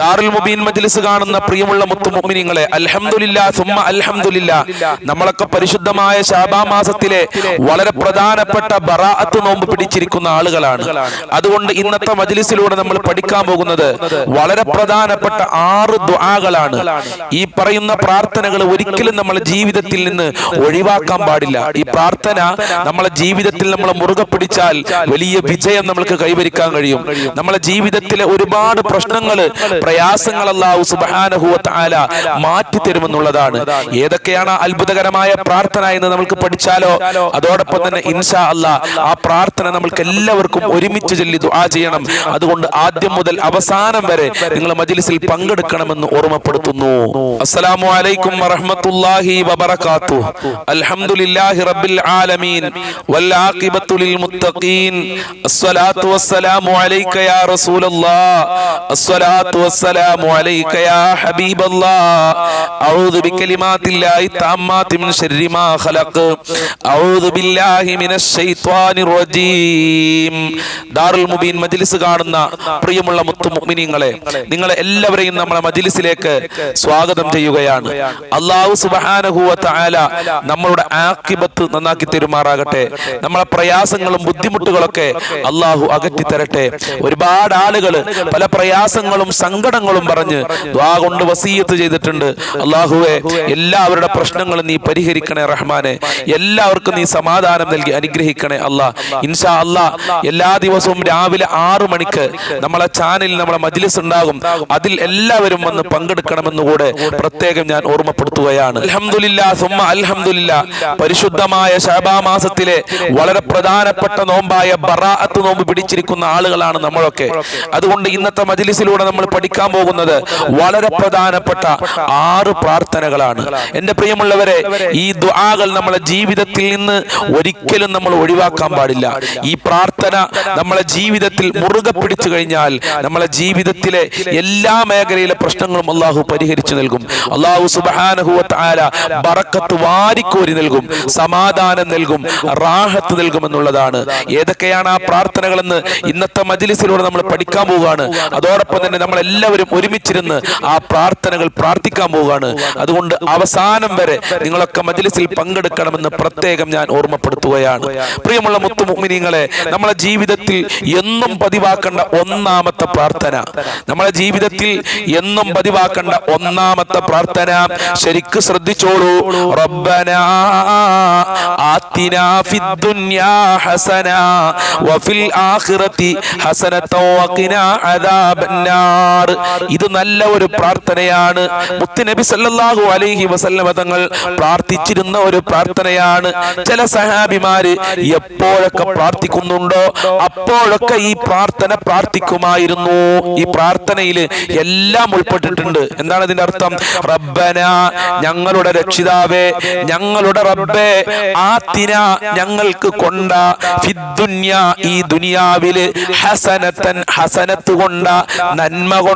ദാറുൽ മുബീൻ മജ്ലിസ് കാണുന്ന പ്രിയമുള്ള മുത്തുമുമിനിങ്ങളെ അൽഹംദുലില്ല സുമ്മ അൽഹംദുലില്ല. നമ്മളൊക്കെ പരിശുദ്ധമായ ശാബാ മാസത്തിലെ വളരെ പ്രധാനപ്പെട്ട ബറാഅത്ത് നോമ്പ് പിടിച്ചിരിക്കുന്ന ആളുകളാണ്. അതുകൊണ്ട് ഇന്നത്തെ മജ്ലിസിലൂടെ നമ്മൾ പഠിക്കാൻ പോകുന്നത് വളരെ പ്രധാനപ്പെട്ട ആറ് ദുആകളാണ്. ഈ പറയുന്ന പ്രാർത്ഥനകൾ ഒരിക്കലും നമ്മൾ ജീവിതത്തിൽ നിന്ന് ഒഴിവാക്കാൻ പാടില്ല. ഈ പ്രാർത്ഥന നമ്മളെ ജീവിതത്തിൽ നമ്മൾ മുറുകെ പിടിച്ചാൽ വലിയ വിജയം നമ്മൾക്ക് കൈവരിക്കാൻ കഴിയും. നമ്മളെ ജീവിതത്തിലെ ഒരുപാട് പ്രശ്നങ്ങൾ പ്രയാസങ്ങൾ അല്ലാഹു സുബ്ഹാനഹു വ മാറ്റി തരുമെന്നുള്ളതാണ്. ഏതൊക്കെയാണ് അത്ഭുതകരമായ പ്രാർത്ഥന എന്ന് നമുക്ക് പഠിച്ചാലോ? അതോടൊപ്പം തന്നെ ഇൻഷാ അല്ല ആ പ്രാർത്ഥന നമ്മൾക്ക് എല്ലാവർക്കും ഒരുമിച്ച് ചൊല്ലി ദുആ ചെയ്യണം. അതുകൊണ്ട് ആദ്യം മുതൽ അവസാനം വരെ നിങ്ങൾ മജ്ലിസിൽ പങ്കെടുക്കണമെന്ന് ഓർമ്മപ്പെടുത്തുന്നു. അസ്സലാമു അലൈക്കും വറഹ്മത്തുള്ളാഹി വബറകാത്തു. അൽഹംദുലില്ലാഹി റബ്ബിൽ ആലമീൻ. വൽ ആഖിബത്തു മുത്തഖീൻ. അസ്സലാത്തു വസ്സലാമു അലൈക യാ റസൂലല്ലാഹ്. അസ്സലാത്തു വസ്സലാമു അലൈക യാ ഹബീബല്ലാഹ് അഊദു ബികലിമാത്തില്ലാഹി തമ്മാത്തി മിൻ ശർരി മാ ഖലഖ്. അഊദു ബില്ലാഹി മിനശ് ശൈത്വാനിർ റജീം. ദാറുൽ മുബീൻ മജ്ലിസ് കാണുന്ന പ്രിയമുള്ള മുത്തു മുഅ്മിനീങ്ങളെ നിങ്ങളെ എല്ലാവരെയും നമ്മളെ മജ്ലിസിലേക്ക് സ്വാഗതം ചെയ്യുകയാണ്. അള്ളാഹു സുബ്ഹാനഹു വ തആല നമ്മളുടെ ആഖിബത്ത് നന്നാക്കി തരുമാറാകട്ടെ. നമ്മളെ പ്രയാസങ്ങളും ബുദ്ധിമുട്ടുകളൊക്കെ അള്ളാഹു അകറ്റി തരട്ടെ ഒരുപാട് ആളുകൾ പല പ്രയാസങ്ങളും സങ്കടങ്ങളും പറഞ്ഞ് ദ്വാ കൊണ്ട് വസീയത്ത് ചെയ്തിട്ടുണ്ട്. അള്ളാഹുവെ എല്ലാവരുടെ പ്രശ്നങ്ങളും നീ പരിഹരിക്കണേ റഹ്മാനെ. എല്ലാവർക്കും നീ സമാധാനം നൽകി അനുഗ്രഹിക്കണേ അല്ലാ. ഇൻഷാ അല്ലാ എല്ലാ ദിവസവും രാവിലെ ആറു മണിക്ക് നമ്മളെ ചാനലിൽ നമ്മളെ മജ്ലിസ് ഉണ്ടാകും. അതിൽ എല്ലാവരും വന്ന് പങ്കെടുക്കണമെന്ന് കൂടെ പ്രത്യേകം ഞാൻ ഓർമ്മപ്പെടുത്തുകയാണ്. അൽഹംദുലില്ലാ സുമ അൽഹംദുലില്ലാ. പരിശുദ്ധമായ ഷാബാ മാസത്തിലെ വളരെ പ്രധാനപ്പെട്ട നോമ്പായ ബറാഅത്ത് നോമ്പ് പിടിച്ചിരിക്കുന്ന ആളുകളാണ് നമ്മളൊക്കെ. അതുകൊണ്ട് ഇന്നത്തെ മജ്ലിസിലൂടെ നമ്മൾ പഠിക്കാൻ പോകുന്നത് വളരെ പ്രധാനപ്പെട്ട ആറ് പ്രാർത്ഥനകളാണ്. എന്റെ പ്രിയമുള്ളവരെ ഈ ദുആകൾ നമ്മളെ ജീവിതത്തിൽ നിന്ന് ഒരിക്കലും നമ്മൾ ഒഴിവാക്കാൻ പാടില്ല. ഈ പ്രാർത്ഥന നമ്മളെ ജീവിതത്തിൽ മുറുകെ പിടിച്ചു കഴിഞ്ഞാൽ നമ്മളെ ജീവിതത്തിലെ എല്ലാ മേഖലയിലെ പ്രശ്നങ്ങളും അള്ളാഹു പരിഹരിച്ചു നൽകും. അള്ളാഹു സുബാനഹുവത്ത് ആല ബറക്കത്ത് വാരിക്കോരി നൽകും സമാധാനം നൽകും റാഹത്ത് നൽകും എന്നുള്ളതാണ്. ഏതൊക്കെയാണ് ആ പ്രാർത്ഥനകളെന്ന് ഇന്നത്തെ മജ്ലിസിലൂടെ നമ്മൾ പഠിക്കാൻ പോവുകയാണ്. അതോടൊപ്പം തന്നെ നമ്മൾ എല്ലാവരും ഒരുമിച്ചിരുന്ന് ആ പ്രാർത്ഥനകൾ പ്രാർത്ഥിക്കാൻ പോവുകയാണ്. അതുകൊണ്ട് അവസാനം വരെ നിങ്ങളൊക്കെ മജ്ലിസിൽ പങ്കെടുക്കണമെന്ന് പ്രത്യേകം ഞാൻ ഓർമ്മപ്പെടുത്തുകയാണ്. പ്രിയമുള്ള മുത്തുമുഗ്മിനിങ്ങളെ നമ്മളെ ജീവിതത്തിൽ എന്നും പതിവാക്കേണ്ട ഒന്നാമത്തെ പ്രാർത്ഥന. നമ്മളെ ജീവിതത്തിൽ എന്നും പതിവാക്കേണ്ട ഒന്നാമത്തെ പ്രാർത്ഥന. ശരിക്ക് ശ്രദ്ധിച്ചോളൂ. റബ്ബന ആത്തിനാ ഹസന വഫിൽ ആഖിറതി ഹസനത ഇത് നല്ല ഒരു പ്രാർത്ഥനയാണ്. മുത്തുനബി സല്ലല്ലാഹു അലൈഹി വസല്ലമ തങ്ങൾ പ്രാർത്ഥിച്ചിരുന്ന ഒരു പ്രാർത്ഥനയാണ്. ചില സഹാബിമാര് എപ്പോഴൊക്കെ പ്രാർത്ഥിക്കുന്നുണ്ടോ? അപ്പോഴൊക്കെ ഈ പ്രാർത്ഥന പ്രാർത്ഥിക്കുമായിരുന്നു. ഈ പ്രാർത്ഥനയിൽ എല്ലാം ഉൾപ്പെട്ടിട്ടുണ്ട്. എന്താണ് ഇതിന്റെ അർത്ഥം? റബ്ബന ഞങ്ങളുടെ രക്ഷിതാവേ ഞങ്ങളുടെ റബ്ബേ ആത്തിന ഞങ്ങൾക്ക് കൊണ്ട ഫിദ്ദുന്യ ഈ ദുനിയാവിൽ ഹസനത്തൻ ഹസനത്ത് കൊണ്ട നന്മ കൊണ്ട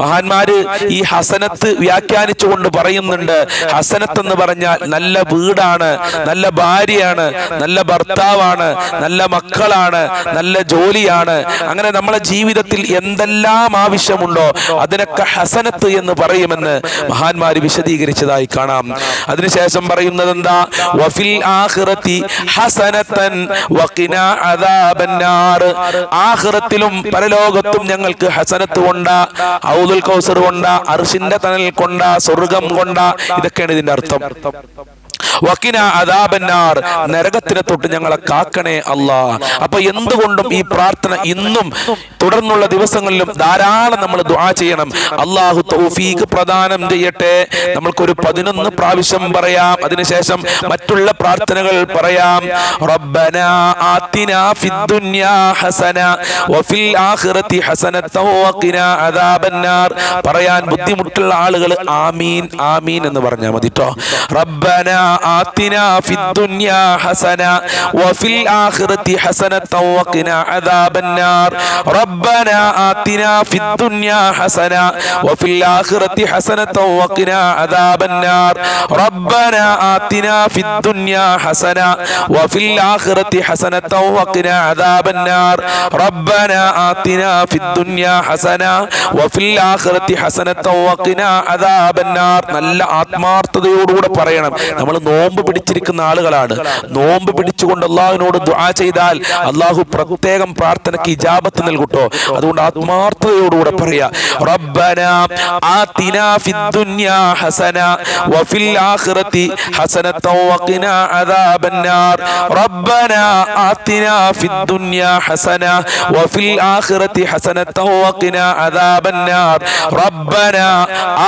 മഹാന്മാര് ഈ ഹസനത്ത് വ്യാഖ്യാനിച്ചു കൊണ്ട് പറയുന്നുണ്ട്. ഹസനത്ത് എന്ന് പറഞ്ഞാൽ നല്ല വീടാണ് നല്ല ഭാര്യയാണ് നല്ല ഭർത്താവാണ് നല്ല മക്കളാണ് നല്ല ജോലിയാണ്. അങ്ങനെ നമ്മളെ ജീവിതത്തിൽ എന്തെല്ലാം ആവശ്യമുണ്ടോ അതിനൊക്കെ ഹസനത്ത് എന്ന് പറയുമെന്ന് മഹാന്മാര് വിശദീകരിച്ചതായി കാണാം. അതിനുശേഷം പറയുന്നത് എന്താ? വഫിൽ ആഖിറതി ഹസനത്തൻ വഖിനാ അദാബന്നാർ. ആഖിറത്തിലും പരലോകത്തും ഞങ്ങൾക്ക് ഹസനത്ത് കൊണ്ട ഔദുൽ കൗസർ കൊണ്ട അർഷിന്റെ തണൽ കൊണ്ട സ്വർഗം കൊണ്ട ഇതൊക്കെയാണ് ഇതിന്റെ അർത്ഥം. വക്കിന അദാബന്നാർ. നരകത്തിനെ തൊട്ട് ഞങ്ങളെ കാക്കണേ അല്ല. അപ്പൊ എന്തുകൊണ്ടും ഈ പ്രാർത്ഥന ഇന്നും തുടർന്നുള്ള ദിവസങ്ങളിലും ധാരാളം നമ്മൾ ദുആ ചെയ്യണം. അള്ളാഹു തൗഫീഖ് പ്രദാനം ചെയ്യട്ടെ. നമ്മൾക്കൊരു പതിനൊന്ന് പ്രാവശ്യം പറയാം. അതിനുശേഷം മറ്റുള്ള പ്രാർത്ഥനകൾ പറയാം. റബ്ബന ആത്തിന ഫിദ്ദുന്യാ ഹസന വഫിൽ ആഖിറതി ഹസനത്തൻ വഖിന അദാബന്നാർ. പറയാൻ ബുദ്ധിമുട്ടുള്ള ആളുകൾ ആമീൻ ആമീൻ എന്ന് പറഞ്ഞാൽ മതി ട്ടോ. റബ്ബന آتنا في الدنيا حسنة وفي الآخرة حسنة وقنا عذاب النار ربنا آتنا في الدنيا حسنة وفي الآخرة حسنة وقنا عذاب النار ربنا آتنا في الدنيا حسنة وفي الآخرة حسنة وقنا عذاب النار ربنا آتنا في الدنيا حسنة وفي الآخرة حسنة وقنا عذاب النار നല്ല ആത്മാർത്ഥതയോടുകൂടെ പറയണം നമ്മൾ നോമ്പ് പിടിച്ചിരിക്കുന്ന ആളുകളാണ്. നോമ്പ് പിടിച്ചുകൊണ്ട് അള്ളാഹുവിനോട് ദുആ ചെയ്താൽ അള്ളാഹു പ്രത്യേകം പ്രാർത്ഥനയ്ക്ക് ഇജാബത്ത് നൽകൂട്ടോ. അതുകൊണ്ട് ആത്മാർത്ഥതയോടുകൂടെ പറയാ റബ്ബന ആതിനാ ഫിദ്ദുനിയാ ഹസന വഫിൽ ആഖിറതി ഹസനത വഖിന അദാബന്നാർ. റബ്ബന ആതിനാ ഫിദ്ദുനിയാ ഹസന വഫിൽ ആഖിറതി ഹസനത വഖിന അദാബന്നാർ. റബ്ബന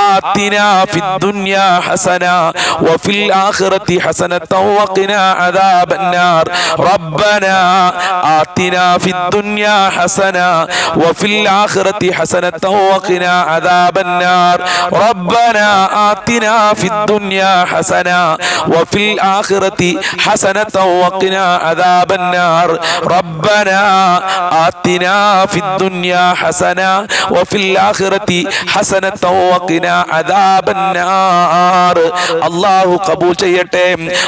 ആതിനാ ഫിദ്ദുനിയാ ഹസന വഫിൽ ആഖിറതി ഹസനത വഖിന അദാബന്നാർ റബ്ബന ആതിനാ ഫിദ്ദുനിയാ ഹസന وفي الآخرة حسنة وقنا عذاب النار ربنا آتنا في الدنيا حسنة وفي الآخرة حسنة وقنا عذاب النار ربنا آتنا في الدنيا حسنة وفي الآخرة حسنة وقنا عذاب النار അള്ളാഹു കബൂൽ ചെയ്യട്ടെ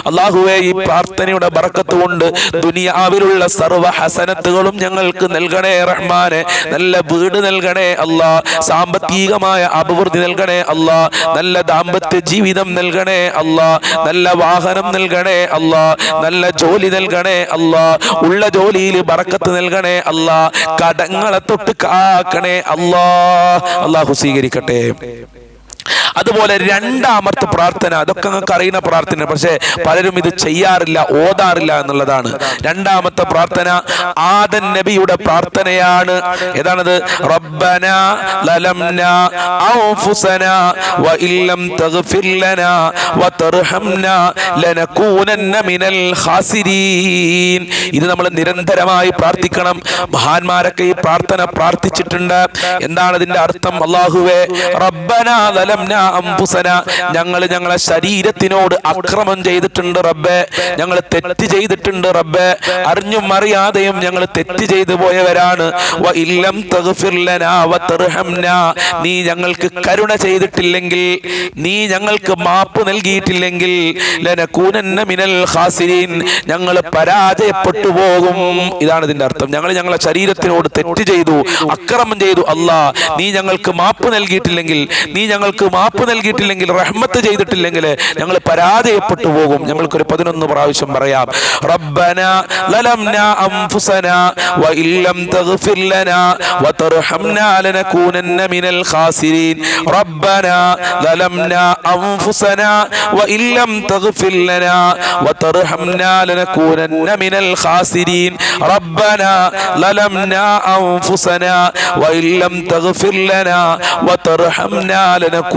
അള്ളാഹുവെ ഈ പ്രാർത്ഥനയുടെ ബറക്കത്ത് കൊണ്ട് ദുനിയാവിലുള്ള സർവ ഹസനത്തുകളും ഞങ്ങൾക്ക് നൽകണേ റഹ്മാനെ. നല്ല വീട് നൽകണേ അല്ലാ സാമ്പത്തികമായ അഭിവൃദ്ധി നൽകണേ അല്ലാ നല്ല ദാമ്പത്യ ജീവിതം നൽകണേ അല്ലാ നല്ല വാഹനം നൽകണേ അല്ലാ നല്ല ജോലി നൽകണേ അല്ലാ ഉള്ള ജോലിയിൽ ബറക്കത്ത് നൽകണേ അല്ലാ കടങ്ങളെ തൊട്ട് കാക്കണേ അല്ലാ അള്ളാഹു സ്വീകരിക്കട്ടെ. അതുപോലെ രണ്ടാമത്തെ പ്രാർത്ഥന അതൊക്കെ നിങ്ങൾക്ക് അറിയുന്ന പ്രാർത്ഥന പക്ഷേ പലരും ഇത് ചെയ്യാറില്ല ഓതാറില്ല എന്നുള്ളതാണ്. രണ്ടാമത്തെ പ്രാർത്ഥന ആദൻ നബിയുടെ പ്രാർത്ഥനയാണ്. ഏതാണത്? റബ്ബന ലലംന അൻഫുസന വ ഇല്ലം തഗ്ഫിർ ലന വ തർഹംന ലനകൂനന്ന മിനൽ ഖാസിരീൻ. ഇത് നമ്മൾ നിരന്തരമായി പ്രാർത്ഥിക്കണം. മഹാന്മാരൊക്കെ ഈ പ്രാർത്ഥന പ്രാർത്ഥിച്ചിട്ടുണ്ട്. എന്താണ് ഇതിന്റെ അർത്ഥം? അല്ലാഹുവേ റബ്ബന അംഫുസന ഞങ്ങൾ ഞങ്ങളെ ശരീരത്തിനോട് അക്രമം ചെയ്തിട്ടുണ്ട് റബ്ബെ. ഞങ്ങൾ തെറ്റ് ചെയ്തിട്ടുണ്ട് റബ്ബെ. അറിഞ്ഞും അറിയാതെയും ഞങ്ങൾ തെറ്റ് ചെയ്തു പോയവരാണ്. നീ ഞങ്ങൾക്ക് കരുണ ചെയ്തിട്ടില്ലെങ്കിൽ നീ ഞങ്ങൾക്ക് മാപ്പ് നൽകിയിട്ടില്ലെങ്കിൽ മിനൽ ഖാസിരീൻ. ഞങ്ങൾ പരാജയപ്പെട്ടു പോകും. ഇതാണ് ഇതിന്റെ അർത്ഥം. ഞങ്ങൾ ഞങ്ങളെ ശരീരത്തിനോട് തെറ്റ് ചെയ്തു അക്രമം ചെയ്തു. അല്ലാ നീ ഞങ്ങൾക്ക് മാപ്പ് നൽകിയിട്ടില്ലെങ്കിൽ നീ ഞങ്ങൾക്ക് മാപ്പ് നൽകിയിട്ടില്ലെങ്കിൽ റഹ്മത്ത് ചെയ്തിട്ടില്ലെങ്കിൽ ഞങ്ങൾ പരാജയപ്പെട്ടു പോകും. ഞങ്ങൾക്കൊരു പതിനൊന്ന് പ്രാവശ്യം പറയാം. റബ്ബന ലലംന അംഫുസന വ ഇല്ലം തഗ്ഫിർ ലനാ വ തർഹംനാ ലനകൂനന്ന മിനൽ ഖാസിരീൻ. റബ്ബന ലലംന അംഫുസന വ ഇല്ലം തഗ്ഫിർ ലനാ വ തർഹംനാ ലനകൂനന്ന മിനൽ ഖാസിരീൻ. റബ്ബന ലലംന അംഫുസന വ ഇല്ലം തഗ്ഫിർ ലനാ വ തർഹംനാ ലനകൂനന്ന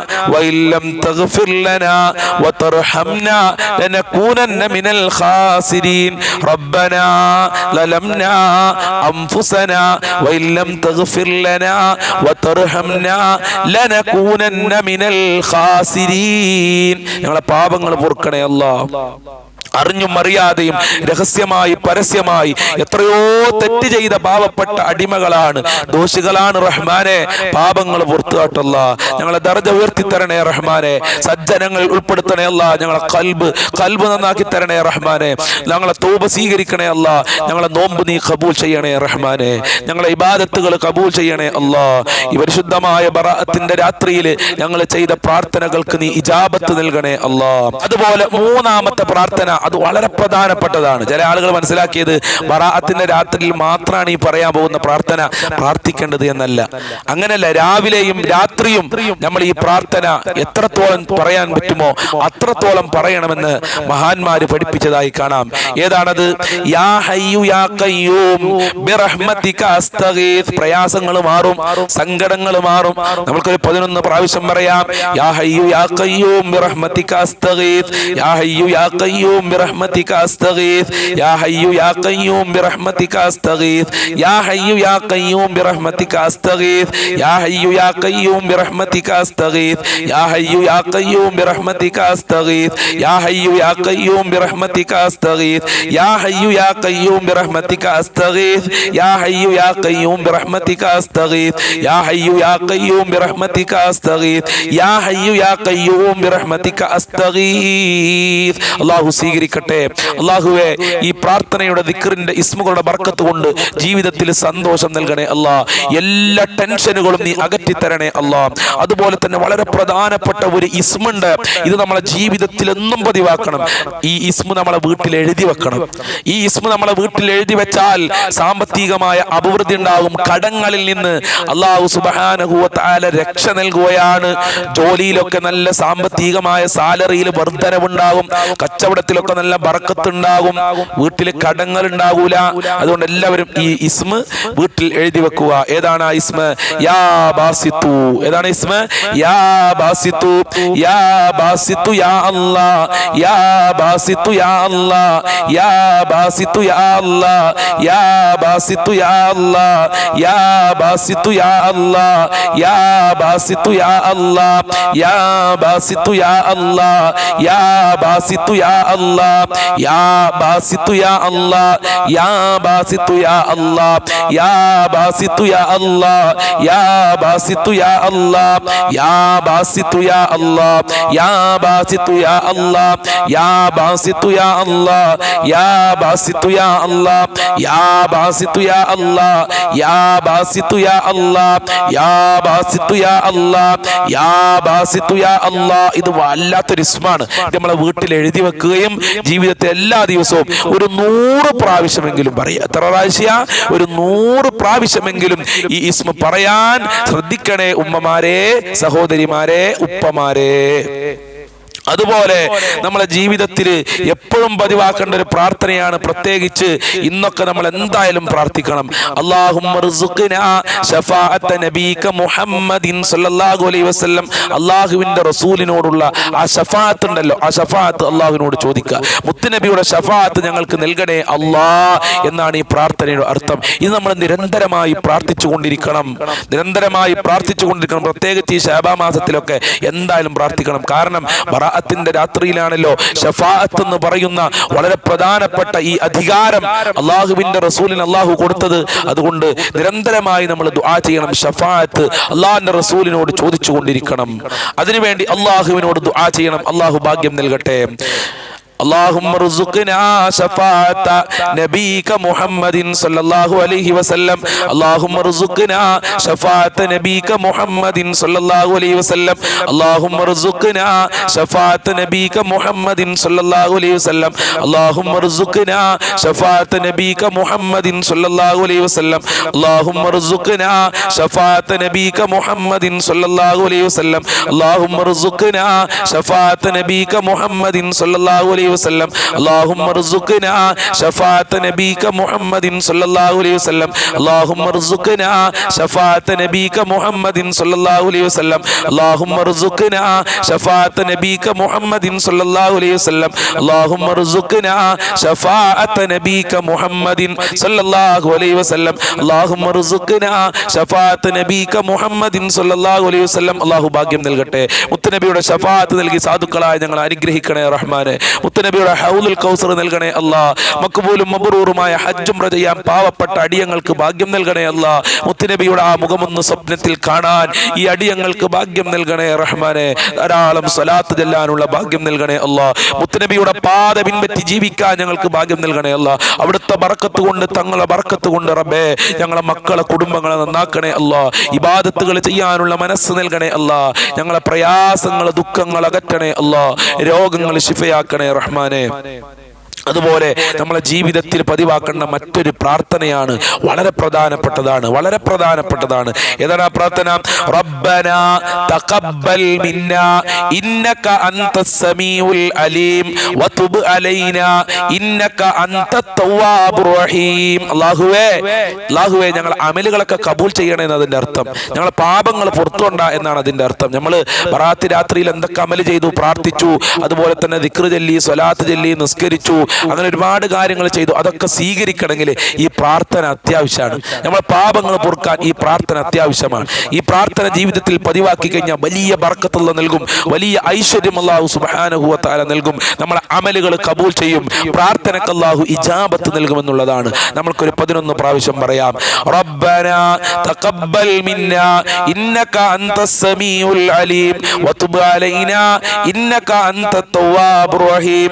ഖാസിരീൻ റബ്ബന ലലംന അൻഫുസന വ ഇല്ലം തഗ്ഫിർ ലനാ വ തർഹംനാ ലനകൂനന്ന മിനൽ ഖാസിരീൻ. റബ്ബനാ ലലംനാ അൻഫുസനാ വൈലം ഇല്ലം തഗ്ഫിർ ലനാ വ തർഹംനാ ലനകൂനന്ന മിനൽ ഖാസിരീൻ. ഞങ്ങളെ പാപങ്ങൾ പൊറുക്കണേ അല്ലാ അറിഞ്ഞും അറിയാതെയും രഹസ്യമായി പരസ്യമായി എത്രയോ തെറ്റ് ചെയ്ത പാവപ്പെട്ട അടിമകളാണ്. ദോഷികളാണ് റഹ്മാനെ. പാപങ്ങൾ പുറത്തുകാട്ടല്ല ഞങ്ങളെ ദർജ ഉയർത്തി തരണേ റഹ്മാനെ. സജ്ജനങ്ങൾ ഉൾപ്പെടുത്തണേ അല്ല. ഞങ്ങളെ കൽബ് കൽബ് നന്നാക്കി തരണേ റഹ്മാനെ. ഞങ്ങളെ തോപ സ്വീകരിക്കണേ അല്ല. ഞങ്ങളെ നോമ്പ് നീ കബൂൽ ചെയ്യണേ റഹ്മാനെ. ഞങ്ങളെ ഇബാദത്തുകൾ കബൂൽ ചെയ്യണേ അല്ല. ഈ പരിശുദ്ധമായ ബറാത്തിന്റെ രാത്രിയിൽ ഞങ്ങൾ ചെയ്ത പ്രാർത്ഥനകൾക്ക് നീ ഇജാബത്ത് നൽകണേ അല്ല. അതുപോലെ മൂന്നാമത്തെ പ്രാർത്ഥന അത് വളരെ പ്രധാനപ്പെട്ടതാണ്. ചില ആളുകൾ മനസ്സിലാക്കിയത് ബറാഅത്തിന്റെ രാത്രിയിൽ മാത്രമാണ് ഈ പറയാൻ പോകുന്ന പ്രാർത്ഥന പ്രാർത്ഥിക്കേണ്ടത് എന്നല്ല. അങ്ങനല്ല രാവിലെയും രാത്രിയും നമ്മൾ ഈ പ്രാർത്ഥന എത്രത്തോളം പറയാൻ പറ്റുമോ അത്രത്തോളം പറയണമെന്ന് മഹാന്മാര് പഠിപ്പിച്ചതായി കാണാം. ഏതാണത്? യാ ഹയ്യു യാ പ്രയാസങ്ങൾ മാറും സങ്കടങ്ങൾ മാറും. നമ്മൾക്കൊരു പതിനൊന്ന് പ്രാവശ്യം പറയാം. യാ ഹയ്യു യാ ഖയ്യൂം ബിറഹ്മതിക അസ്തഗീസ് യാ ഹയ്യു യാ برحمتك ബിറഹ്മതിക يا യാ ഹയ്യു യാ ഖയ്യൂം ബിറഹ്മതിക يا യാ ഹയ്യു യാ ഖയ്യൂം ബിറഹ്മതിക يا യാ ഹയ്യു യാ ഖയ്യൂം ബിറഹ്മതിക يا യാ ഹയ്യു യാ ഖയ്യൂം ബിറഹ്മതിക يا യാ ഹയ്യു യാ ഖയ്യൂം ബിറഹ്മതിക يا യാ ഹയ്യു യാ ഖയ്യൂം ബിറഹ്മതിക يا യാ ഹയ്യു യാ ഖയ്യൂം ബിറഹ്മതിക يا യാ ഹയ്യു യാ ഖയ്യൂം ബിറഹ്മതിക يا حي يا قيوم برحمتك ബിറഹ്മതിക الله അല്ലാഹു സ്വീകരിക്കട്ടെ. അള്ളാഹുവെ ഈ പ്രാർത്ഥനയുടെ ദിക്കറിന്റെ ഇസ്മുകളുടെ ബർക്കത്ത് കൊണ്ട് ജീവിതത്തിൽ സന്തോഷം നൽകണേ അല്ലാ. എല്ലാ ടെൻഷനുകളും നീ അകറ്റി തരണേ അല്ലാ. അതുപോലെ തന്നെ വളരെ പ്രധാനപ്പെട്ട ഒരു ഇസ്മുണ്ട്. ഇത് നമ്മളെ ജീവിതത്തിൽ എന്നും പതിവാക്കണം. ഈ ഇസ്മു നമ്മളെ വീട്ടിൽ എഴുതി വെക്കണം. ഈ ഇസ്മു നമ്മളെ വീട്ടിൽ എഴുതി വെച്ചാൽ സാമ്പത്തികമായ അഭിവൃദ്ധി ഉണ്ടാകും. കടങ്ങളിൽ നിന്ന് അള്ളാഹു സുബാനുഭവത്താല രക്ഷ നൽകുകയാണ്. ജോലിയിലൊക്കെ നല്ല സാമ്പത്തികമായ സാലറിയിൽ വർധനവുണ്ടാകും. കച്ചവടത്തിലൊക്കെ നല്ല ബറക്കത്തുണ്ടാകും വീട്ടിൽ കടങ്ങൾ ഉണ്ടാകൂല അതുകൊണ്ട് എല്ലാവരും ഈ ഇസ്മ വീട്ടിൽ എഴുതി വെക്കുക. ഏതാണ് ആ ഇസ്മ? യാ ബാസിത്തു. ഏതാണ് ഇസ്മ? യാ ബാസിത്തു. യാ ബാസിത്തു യാ അല്ലാ. യാ ബാസിത്തു യാ അല്ലാ. യാ ബാസിത്തു യാ അല്ലാ. യാ ബാസിത്തു യാ അല്ലാ. യാ ബാസിത്തു യാ അല്ലാ. യാ ബാസിത്തു യാ അല്ലാ. യാ ബാസിത്തു യാ അല്ലാ. യാ ബാസിത്തു യാ അല്ലാ. ഇത് വല്ലാത്തൊരു ഇസ്മാണ് നമ്മളെ വീട്ടിൽ എഴുതി വെക്കുകയും ജീവിതത്തെ എല്ലാ ദിവസവും ഒരു നൂറ് പ്രാവശ്യമെങ്കിലും പറയുക എത്ര പ്രാവശ്യ? ഒരു നൂറ് പ്രാവശ്യമെങ്കിലും ഈ ഇസ്മ പറയാൻ ശ്രദ്ധിക്കണേ ഉമ്മമാരെ സഹോദരിമാരെ ഉപ്പമാരെ. അതുപോലെ നമ്മളെ ജീവിതത്തിൽ എപ്പോഴും പതിവാക്കേണ്ട ഒരു പ്രാർത്ഥനയാണ് പ്രത്യേകിച്ച് ഇന്നൊക്കെ നമ്മൾ എന്തായാലും പ്രാർത്ഥിക്കണം. അള്ളാഹുവിന്റെ റസൂലിനോടുള്ള ആ ഷഫാത്ത് ഉണ്ടല്ലോ. ആ ഷഫാത്ത് അള്ളാഹുവിനോട് ചോദിക്കുക. മുത്തുനബിയുടെ ഷഫാത്ത് ഞങ്ങൾക്ക് നൽകണേ അള്ളാ എന്നാണ് ഈ പ്രാർത്ഥനയുടെ അർത്ഥം. ഇത് നമ്മൾ നിരന്തരമായി പ്രാർത്ഥിച്ചു കൊണ്ടിരിക്കണം. നിരന്തരമായി പ്രാർത്ഥിച്ചു കൊണ്ടിരിക്കണം. പ്രത്യേകിച്ച് ഈ ശാബാ മാസത്തിലൊക്കെ എന്തായാലും പ്രാർത്ഥിക്കണം. കാരണം ബറാഅത്തിന്റെ രാത്രിയിലാണല്ലോ. ഷഫാഅത്ത് എന്ന് പറയുന്ന വളരെ പ്രധാനപ്പെട്ട ഈ അധികാരം അള്ളാഹുവിന്റെ റസൂലിന് അള്ളാഹു കൊടുത്തത്. അതുകൊണ്ട് നിരന്തരമായി നമ്മൾ ദുആ ചെയ്യണം. ഷഫാഅത്ത് അള്ളാഹിന്റെ റസൂലിനോട് ചോദിച്ചു കൊണ്ടിരിക്കണം അതിനുവേണ്ടി അള്ളാഹുവിനോട് ദുആ ചെയ്യണം. അള്ളാഹു ഭാഗ്യം നൽകട്ടെ. اللهم ارزقنا شفاعة نبيك محمد صلى الله عليه وسلم اللهم ارزقنا شفاعة نبيك محمد صلى الله عليه وسلم اللهم ارزقنا شفاعة نبيك محمد صلى الله عليه وسلم اللهم ارزقنا شفاعة نبيك محمد صلى الله عليه وسلم اللهم ارزقنا شفاعة نبيك محمد صلى الله عليه وسلم اللهم ارزقنا شفاعة نبيك محمد صلى الله عليه وسلم اللهم ارزقنا شفاعة نبيك محمد صلى الله عليه وسلم اللهم ارزقنا شفاعة نبيك محمد صلى الله عليه وسلم اللهم ارزقنا شفاعة نبيك محمد صلى الله عليه وسلم اللهم ارزقنا شفاعة نبيك محمد صلى الله عليه وسلم اللهم ارزقنا شفاعة نبيك محمد صلى الله عليه وسلم അള്ളാഹു ഭാഗ്യം നൽകട്ടെ മുത്തനബിയുടെ ഷഫാത്ത് നൽകി സാധുക്കളായ ഞങ്ങൾ അനുഗ്രഹിക്കണേ റഹ്മാനെ മുത്ത മുത്തുനബിയുടെ ഹൗലുൽ കൗസർ നൽകണേ അല്ലാ. മക്ബൂലും മബറൂറുമായ ഹജ്ജും ചെയ്യാൻ പാവപ്പെട്ട അടിയങ്ങൾക്ക് ഭാഗ്യം നൽകണേ അല്ലാ. മുത്തുനബിയുടെ ആ മുഖമൊന്ന് സ്വപ്നത്തിൽ കാണാൻ ഈ അടിയങ്ങൾക്ക് ഭാഗ്യം നൽകണേ റഹ്മാനെ. ധാരാളം സ്വലാത്ത് ചെല്ലാനുള്ള ഭാഗ്യം നൽകണേ അല്ലാ. മുത്തുനബിയുടെ പാത പിൻപറ്റി ജീവിക്കാൻ ഞങ്ങൾക്ക് ഭാഗ്യം നൽകണേ അല്ലാ. അവിടുത്തെ ബറക്കത്ത് കൊണ്ട് തങ്ങളെ ബറക്കത്ത് കൊണ്ട് റബ്ബേ ഞങ്ങളെ മക്കളെ കുടുംബങ്ങളെ നന്നാക്കണേ അല്ലാ. ഇബാദത്തുകൾ ചെയ്യാനുള്ള മനസ്സ് നൽകണേ അല്ലാ. ഞങ്ങളെ പ്രയാസങ്ങൾ ദുഃഖങ്ങൾ അകറ്റണേ അല്ലാ. രോഗങ്ങൾ ശിഫയാക്കണേ റഹ്മാനെ. അതുപോലെ നമ്മളെ ജീവിതത്തിൽ പതിവാക്കേണ്ട മറ്റൊരു പ്രാർത്ഥനയാണ് വളരെ പ്രധാനപ്പെട്ടതാണ് വളരെ പ്രധാനപ്പെട്ടതാണ്. ഏതാണ് ആ പ്രാർത്ഥന? റബ്ബന തഖബ്ബൽ മിന്ന ഇന്നക അന്തസ് സമീഉൽ അലീം വതുബ് അലൈന ഇന്നക അന്ത തവ്വാബുർ റഹീം. അല്ലാഹുവേ അല്ലാഹുവേ ഞങ്ങൾ അമലുകളൊക്കെ കബൂൽ ചെയ്യണേ എന്നതിന്റെ അർത്ഥം. ഞങ്ങളെ പാപങ്ങൾ പുറത്തുകൊണ്ട എന്നാണ് അതിന്റെ അർത്ഥം. നമ്മൾ ബറാത്ത് രാത്രിയിൽ എന്തൊക്കെ അമൽ ചെയ്തു പ്രാർത്ഥിച്ചു അതുപോലെ തന്നെ ദിക്ർ ചൊല്ലി സ്വലാത്ത് ചൊല്ലി നിസ്കരിച്ചു അങ്ങനെ ഒരുപാട് കാര്യങ്ങൾ ചെയ്തു. അതൊക്കെ സ്വീകരിക്കണമെങ്കിൽ ഈ പ്രാർത്ഥന അത്യാവശ്യമാണ്. നമ്മൾ പാപങ്ങൾ പൊറുക്കാൻ ഈ പ്രാർത്ഥന അത്യാവശ്യമാണ്. ഈ പ്രാർത്ഥന ജീവിതത്തിൽ പതിവാക്കി കഴിഞ്ഞാൽ വലിയ ബർക്കത്തുള്ള നൽകും. വലിയ ഐശ്വര്യം അള്ളാഹു സുബാനുഹുവത്താല നൽകും. നമ്മളെ അമലുകൾ കബൂൽ ചെയ്യും. പ്രാർത്ഥനക്ക് അള്ളാഹു ഇജാബത്ത് നൽകുമെന്നുള്ളതാണ്. നമ്മൾക്കൊരു പതിനൊന്ന് പ്രാവശ്യം പറയാം. റബ്ബന തഖബ്ബൽ മിന്ന ഇന്നക സമീഉൽ അലീം വതുബ് അലൈനാ ഇന്നക അൻത തവ്വാബുർ റഹീം.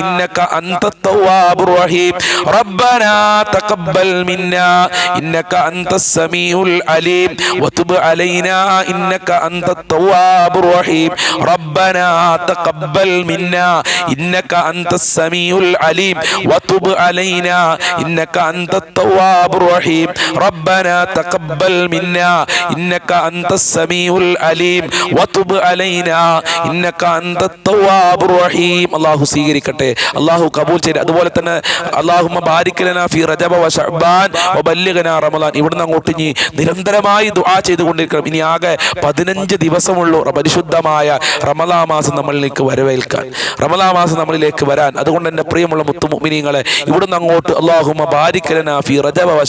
ഇന്നക അൻത തവ്വാബുർ റഹീം റബ്ബന തഖബ്ബൽ മിന്ന ഇന്നക അൻത സമീഉൽ അലീം വതുബ് അലൈനാ ഇന്നക അൻത തവ്വാബുർ റഹീം റബ്ബന തഖബ്ബൽ മിന്ന ഇന്നക അൻത സമീഉൽ അലീം വതുബ് അലൈനാ ഇന്നക അൻത തവ്വാബുർ റഹീം റബ്ബന തഖബ്ബൽ മിന്ന ഇന്നക അൻത സമീഉൽ അലീം വതുബ് അലൈനാ ഇന്നക അൻത തവ്വാബുർ റഹീം അല്ലാഹു സ്വീകരിക്കട്ടെ അല്ലാഹു കബൂൽ ചെയ്ത്. അതുപോലെ തന്നെ അല്ലാഹുമ്മ ബാരിക് ഫി റജബ വ വ ഇവിടുന്ന് അങ്ങോട്ട് ഇനി നിരന്തരമായി ദുആ ചെയ്തുകൊണ്ടിരിക്കണം. ഇനി ആകെ പതിനഞ്ച് ദിവസമുള്ള പരിശുദ്ധമായ റമലാ മാസം നമ്മളിലേക്ക് വരവേൽക്കാൻ. റമലാ മാസം നമ്മളിലേക്ക് വരാൻ. അതുകൊണ്ട് എന്റെ പ്രിയമുള്ള മുത്തുമിനീങ്ങളെ ഇവിടുന്ന് അങ്ങോട്ട് അല്ലാഹുമ്മ ബാരിക് ഫി റജബ വ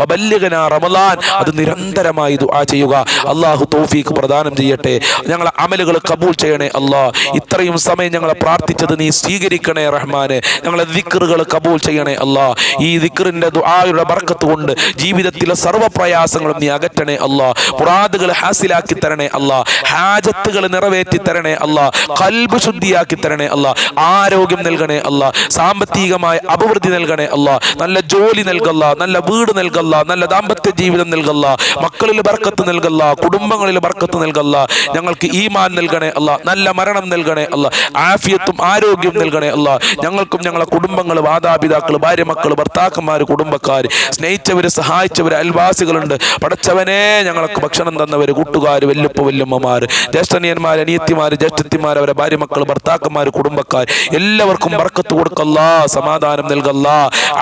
വ അത് നിരന്തരമായി ദുആ ചെയ്യുക. അള്ളാഹു തൗഫീഖ് പ്രദാനം ചെയ്യട്ടെ. ഞങ്ങളെ അമലുകൾ കബൂൽ ചെയ്യണേ അള്ളാഹ് ഇത്രയും സമയം ഞങ്ങളെ പ്രാർത്ഥിച്ചത് നീ സ്വീകരിക്കണേ റഹ്മാനെ. ഞങ്ങളെ ദിക്റുകൾ കബൂൽ ചെയ്യണേ അല്ലാ. ഈ ദിക്റിന്റെ ദുആയുടെ ബർക്കത്ത് കൊണ്ട് ജീവിതത്തിലെ സർവ പ്രയാസങ്ങളും നീ അകറ്റണേ അല്ലാ. മുറാദുകൾ ഹാസിലാക്കി തരണേ അല്ലാ. ഹാജത്തുകൾ നിറവേറ്റി തരണേ അല്ലാ. കൽബ് ശുദ്ധിയാക്കി തരണേ അല്ലാ. ആരോഗ്യം നൽകണേ അല്ലാ. സാമ്പത്തികമായ അഭിവൃദ്ധി നൽകണേ അല്ലാ. നല്ല ജോലി നൽകല്ല. നല്ല വീട് നൽകല്ല. നല്ല ദാമ്പത്യ ജീവിതം നൽകല്ല. മക്കളിൽ ബർക്കത്ത് നൽകല്ല. കുടുംബങ്ങളിൽ ബർക്കത്ത് നൽകല്ല. ഞങ്ങൾക്ക് ഈമാൻ നൽകണേ അല്ല. നല്ല മരണം നൽകണേ അല്ല. ആഫിയത്തും ആരോഗ്യം നൽകണേ അല്ല ഞങ്ങൾക്കും ഞങ്ങളുടെ കുടുംബങ്ങൾ മാതാപിതാക്കൾ ഭാര്യ മക്കൾ ഭർത്താക്കന്മാർ കുടുംബക്കാർ സ്നേഹിച്ചവർ സഹായിച്ചവർ അയൽവാസികളുണ്ട്. പടച്ചവനെ ഞങ്ങൾക്ക് ഭക്ഷണം തന്നവർ കൂട്ടുകാർ വല്ലുപ്പ വല്യമ്മമാർ ജ്യേഷ്ഠനിയന്മാർ അനിയത്തിമാർ ജ്യേഷ്ഠത്തിമാർ അവരെ ഭാര്യ മക്കൾ ഭർത്താക്കന്മാർ കുടുംബക്കാർ എല്ലാവർക്കും ബർക്കത്ത് കൊടുക്കല്ല സമാധാനം നൽകല്ല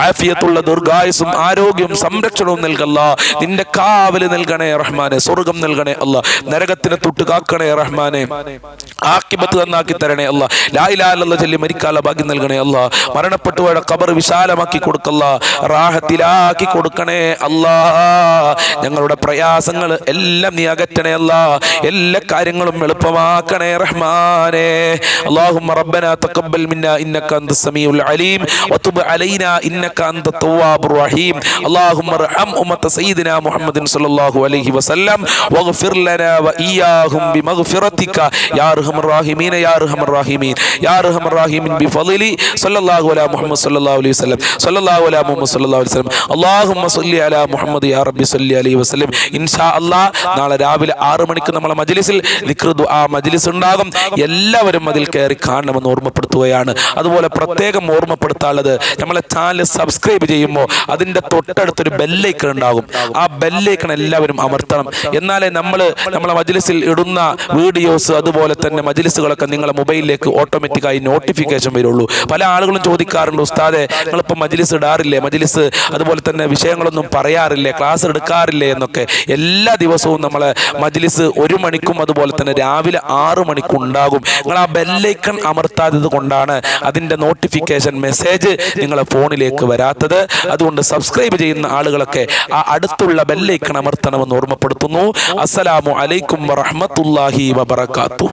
ആഫിയത്തുള്ള ദീർഘായുസും ആരോഗ്യവും സംരക്ഷണവും നൽകല്ല നിന്റെ കാവൽ നൽകണേ റഹ്മാനെ സ്വർഗം നൽകണേ അല്ല നരകത്തിനെ തൊട്ട് കാക്കണേ റഹ്മാനെ ആക്കിബത്ത് നന്നാക്കി തരണേ അല്ല ലായിലാലുള്ള ചൊല്ലി മരിക്കാൻ ജീവിക്കാനുള്ള ഭാഗ്യം നൽകണേ അല്ല മരണപ്പെട്ടുപോയുടെ കബർ വിശാലമാക്കി കൊടുക്കല്ല റാഹത്തിലാക്കി കൊടുക്കണേ അല്ലാ ഞങ്ങളുടെ പ്രയാസങ്ങൾ എല്ലാം നീ അകറ്റണേ അല്ല എല്ലാ കാര്യങ്ങളും എളുപ്പമാക്കണേ റഹ്മാനേ اللهم ربنا تقبل منا انك انت السميع العليم وتب علينا انك انت التواب الرحيم اللهم ارحم امه سيدنا محمد صلى الله عليه وسلم واغفر لنا واياهم بمغفرتك يا ارحم الراحمين يا ارحم الراحمين يا ارحم الراحمين ബിഫളിലി സല്ലല്ലാഹു അലാ മുഹമ്മദ് സല്ലല്ലാഹു അലൈഹി വസല്ലം. സല്ലല്ലാഹു അലാ മുഹമ്മദ് സല്ലല്ലാഹു അലൈഹി വസല്ലം. അല്ലാഹുമ്മ സല്ലി അലാ മുഹമ്മദ് യാ റബ്ബി സല്ലി അലൈഹി വസല്ലം. ഇൻഷാ അല്ലാഹ് നാളെ രാവിലെ ആറ് മണിക്ക് നമ്മളെ മജ്ലിസിൽ നിക്രുദു ദുആ മജ്ലിസ് ഉണ്ടാകും. എല്ലാവരും അതിൽ കയറി കാണണമെന്ന് ഓർമ്മപ്പെടുത്തുകയാണ്. അതുപോലെ പ്രത്യേകം ഓർമ്മപ്പെടുത്താനുള്ളത് നമ്മളെ ചാനൽ സബ്സ്ക്രൈബ് ചെയ്യുമ്പോൾ അതിന്റെ തൊട്ടടുത്തൊരു ബെല്ലൈക്കൺ ഉണ്ടാകും. ആ ബെല്ലൈക്കൺ എല്ലാവരും അമർത്തണം. എന്നാലേ നമ്മൾ നമ്മളെ മജ്ലിസിൽ ഇടുന്ന വീഡിയോസ് അതുപോലെ തന്നെ മജ്ലിസുകളൊക്കെ നിങ്ങളുടെ മൊബൈലിലേക്ക് ഓട്ടോമാറ്റിക്കായി നോട്ടിഫിക്കേഷൻ വരുള്ളൂ പല ആളുകളും ചോദിക്കാറുണ്ട് ഉസ്താദെ നിങ്ങളിപ്പോൾ മജ്ലിസ് ഇടാറില്ലേ? മജ്ലിസ് അതുപോലെ തന്നെ വിഷയങ്ങളൊന്നും പറയാറില്ലേ? ക്ലാസ് എടുക്കാറില്ലേ? എന്നൊക്കെ. എല്ലാ ദിവസവും നമ്മൾ മജ്ലിസ് ഒരു മണിക്കും അതുപോലെ തന്നെ രാവിലെ ആറ് മണിക്കും ഉണ്ടാകും. നിങ്ങൾ ആ ബെല്ലൈക്കൺ അമർത്താത്തത് കൊണ്ടാണ് അതിന്റെ നോട്ടിഫിക്കേഷൻ മെസ്സേജ് നിങ്ങളെ ഫോണിലേക്ക് വരാത്തത്. അതുകൊണ്ട് സബ്സ്ക്രൈബ് ചെയ്യുന്ന ആളുകളൊക്കെ ആ അടുത്തുള്ള ബെല്ലൈക്കൺ അമർത്തണമെന്ന് ഓർമ്മപ്പെടുത്തുന്നു. അസ്സലാമു അലൈക്കും വറഹ്മത്തുള്ളാഹി വബറകാതുഹു.